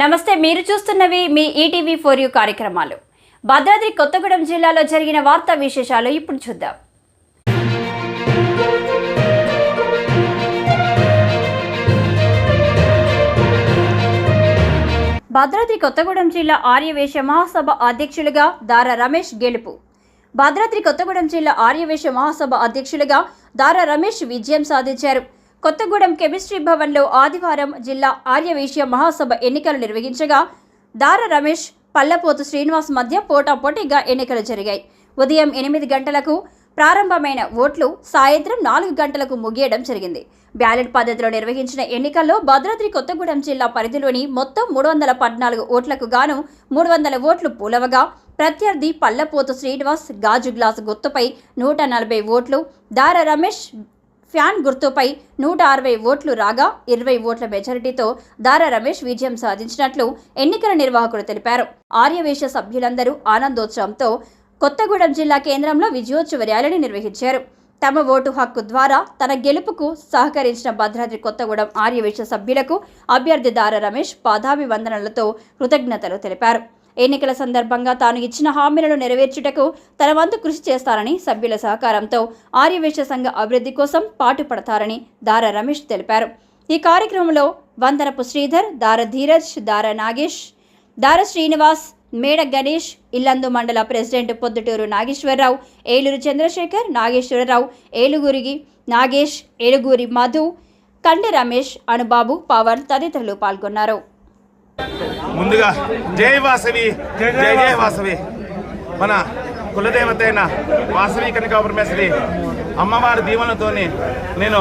నమస్తే మీరు చూస్తున్నవి మీ ఈటీవీ ఫోర్ యూ కార్యక్రమాలు. భద్రాద్రి కొత్తగూడెం జిల్లాలో జరిగిన వార్తా విశేషాలు ఇప్పుడు చూద్దాం. భద్రాద్రి కొత్తగూడెం జిల్లా ఆర్యవేశ మహాసభ అధ్యక్షులుగా దారా రమేష్ గెలుపు. భద్రాద్రి కొత్తగూడెం జిల్లా ఆర్యవేశ మహాసభ అధ్యక్షులుగా దారా రమేష్ విజయం సాధించారు. కొత్తగూడెం కెమిస్ట్రీ భవన్లో ఆదివారం జిల్లా ఆర్యవేశ్య మహాసభ ఎన్నికలు నిర్వహించగా దార రమేష్ పల్లపోతు శ్రీనివాస్ మధ్య పోటాపోటీగా ఎన్నికలు జరిగాయి. ఉదయం ఎనిమిది గంటలకు ప్రారంభమైన ఓట్లు సాయంత్రం నాలుగు గంటలకు ముగియడం జరిగింది. బ్యాలెట్ పద్ధతిలో నిర్వహించిన ఎన్నికల్లో భద్రాద్రి కొత్తగూడెం జిల్లా పరిధిలోని మొత్తం మూడు వందల పద్నాలుగు ఓట్లకు గాను మూడు వందల ఓట్లు పూలవగా ప్రత్యర్థి పల్లపోతు శ్రీనివాస్ గాజు గ్లాసు గుర్తుపై నూట నలభై ఓట్లు దార రమేష్ ఫ్యాన్ గుర్తుపై నూట అరవై ఓట్లు రాగా ఇరవై ఓట్ల మెజారిటీతో దారా రమేష్ విజయం సాధించినట్లు ఎన్నికల నిర్వాహకులు తెలిపారు. ఆర్యవేశ సభ్యులందరూ ఆనందోత్సవంతో కొత్తగూడెం జిల్లా కేంద్రంలో విజయోత్సవ ర్యాలీని నిర్వహించారు. తమ ఓటు హక్కు ద్వారా తన గెలుపుకు సహకరించిన భద్రాద్రి కొత్తగూడెం ఆర్యవేశ సభ్యులకు అభ్యర్థి దారా రమేష్ పాదాభివందనలతో కృతజ్ఞతలు తెలిపారు. ఎన్నికల సందర్భంగా తాను ఇచ్చిన హామీలను నెరవేర్చుటకు తన వంతు కృషి చేస్తారని సభ్యుల సహకారంతో ఆర్యవేశ సంఘ అభివృద్ధి కోసం పాటుపడతారని దార రమేష్ తెలిపారు. ఈ కార్యక్రమంలో వందనపు శ్రీధర్ దార ధీరజ్ దార నాగేష్ దార శ్రీనివాస్ మేడ గణేష్ ఇల్లందు మండల ప్రెసిడెంట్ పొద్దుటూరు నాగేశ్వరరావు ఏలూరు చంద్రశేఖర్ నాగేశ్వరరావు ఏలుగురికి నాగేష్ ఏలుగురి మధు కండె రమేష్ అనుబాబు పవన్ తదితరులు పాల్గొన్నారు. ముందుగా జై వాసవి జై జై వాసవి. మన కులదేవత అయిన వాసవి కనికా పరమేశ్వరి అమ్మవారి దీవెనతోని నేను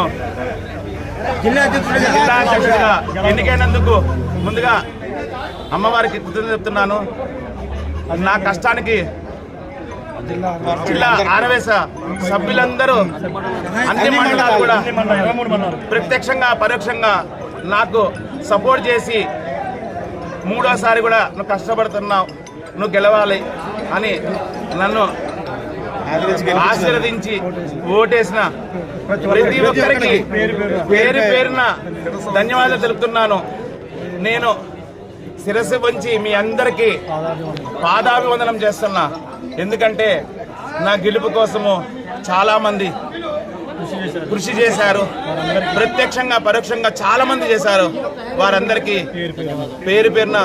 జిల్లా అధ్యక్షుడిగా జిల్లా అధ్యక్షుడిగా ఎన్నికైనందుకు ముందుగా అమ్మవారికి కృతజ్ఞత చెప్తున్నాను. నా కష్టానికి జిల్లా ఆరవేశ సభ్యులందరూ అన్ని మండలాలు కూడా ప్రత్యక్షంగా పరోక్షంగా నాకు సపోర్ట్ చేసి మూడోసారి కూడా నువ్వు కష్టపడుతున్నావు నువ్వు గెలవాలి అని నన్ను ఆశీర్వదించి ఓటేసిన ప్రతి ఒక్కరికి పేరు పేరున ధన్యవాదాలు తెలుపుతున్నాను. నేను శిరస్సు వంచి మీ అందరికీ పాదాభివందనం చేస్తున్నా. ఎందుకంటే నా గెలుపు కోసము చాలామంది కృషి చేశారు. ప్రత్యక్షంగా పరోక్షంగా చాలా మంది చేశారు. వారందరికీ పేరు పేరున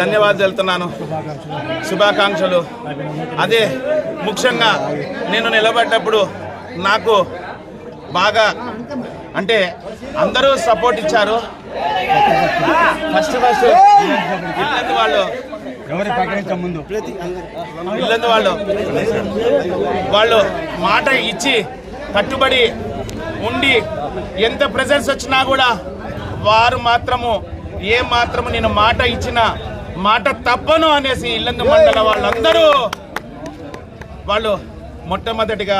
ధన్యవాదాలు తెలుపుతున్నాను. శుభాకాంక్షలు. అదే ముఖ్యంగా నేను నిలబడ్డప్పుడు నాకు బాగా అంటే అందరూ సపోర్ట్ ఇచ్చారు. ఫస్ట్ ఫస్ట్ ఇల్లందు వాళ్ళు. ఎవరి ప్రకటించే ముందు? ఇల్లందు వాళ్ళు. వాళ్ళు మాట ఇచ్చి కట్టుబడి ఉండి ఎంత ప్రెజర్స్ వచ్చినా కూడా వారు మాత్రము ఏ మాత్రము నేను మాట ఇచ్చిన మాట తప్పను అనేసి ఇల్లందు మండల వాళ్ళందరూ వాళ్ళు మొట్టమొదటిగా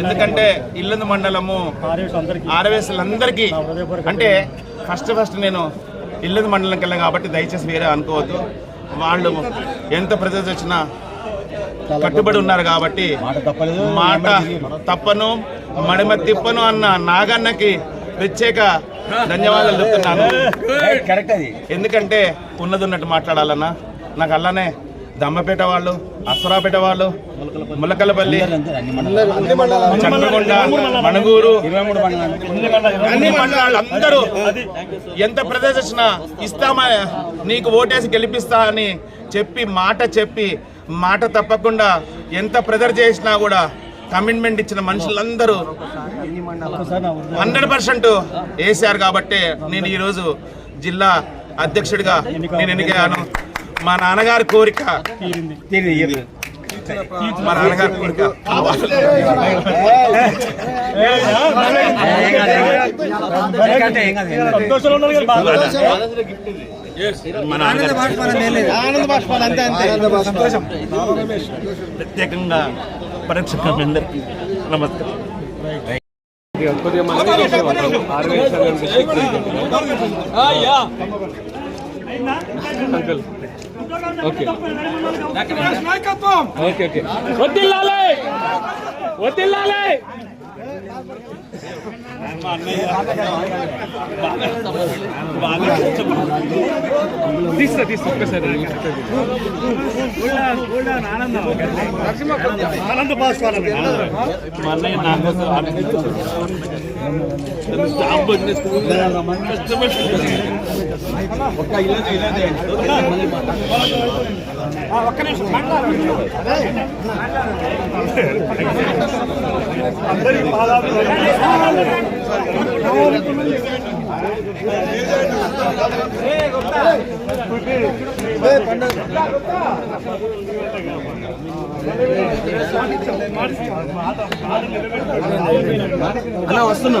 ఎందుకంటే ఇల్లందు మండలము ఆరవేసులందరికీ అంటే ఫస్ట్ ఫస్ట్ నేను ఇల్లందు మండలంకి వెళ్ళాను కాబట్టి దయచేసి వేరే అనుకోవద్దు. వాళ్ళు ఎంత ప్రెజర్స్ వచ్చినా కట్టుబడి ఉన్నారు కాబట్టి మాట తప్పను మడిమ తిప్పను అన్న నాగన్నకి ప్రత్యేక ధన్యవాదాలు చెప్తున్నాను. ఎందుకంటే ఉన్నది ఉన్నట్టు మాట్లాడాలన్నా నాకు అలానే దమ్మపేట వాళ్ళు అసరాపేట వాళ్ళు ములకలపల్లి చంద్రగొండ మణుగూరు అన్ని మండలాలు అందరూ ఎంత ప్రదర్శన ఇస్తామా నీకు ఓటేసి గెలిపిస్తా అని చెప్పి మాట చెప్పి మాట తప్పకుండా ఎంత ప్రెజర్ చేసినా కూడా కమిట్మెంట్ ఇచ్చిన మనుషులందరూ హండ్రెడ్ పర్సెంట్ వేసారు కాబట్టి నేను ఈరోజు జిల్లా అధ్యక్షుడిగా నేను ఎన్నికయ్యాను. మా నాన్నగారి కోరిక తీరింది, తీరింది. మా నాన్నగారి కోరిక. ఏం కాదు, ఏం కాదు, ఏం కాదు. మా నాన్నగారి ఆనంద బాష్పాలు అంతే అంతే. సంతోషం. ప్రత్యేకంగా పరీక్ష అందరికీ నమస్కారం వదిల్లాలి. వదిల్లాలి. తీస్తా తీస్తా ఒక్కసారి ఆనంద. భాస్వాలం మా అన్నయ్య నా కోసం స్టాంప్ వచ్చి స్కూల్ కష్టపడి ఒక్క ఇలాంటి ఇలాంటి ఒక్క నిమిషం అలా వస్తున్నా.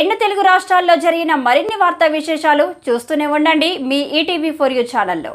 రెండు తెలుగు రాష్ట్రాల్లో జరిగిన మరిన్ని వార్తా విశేషాలు చూస్తూనే ఉండండి మీ ఈటీవీ ఫోర్ యూ ఛానల్లో.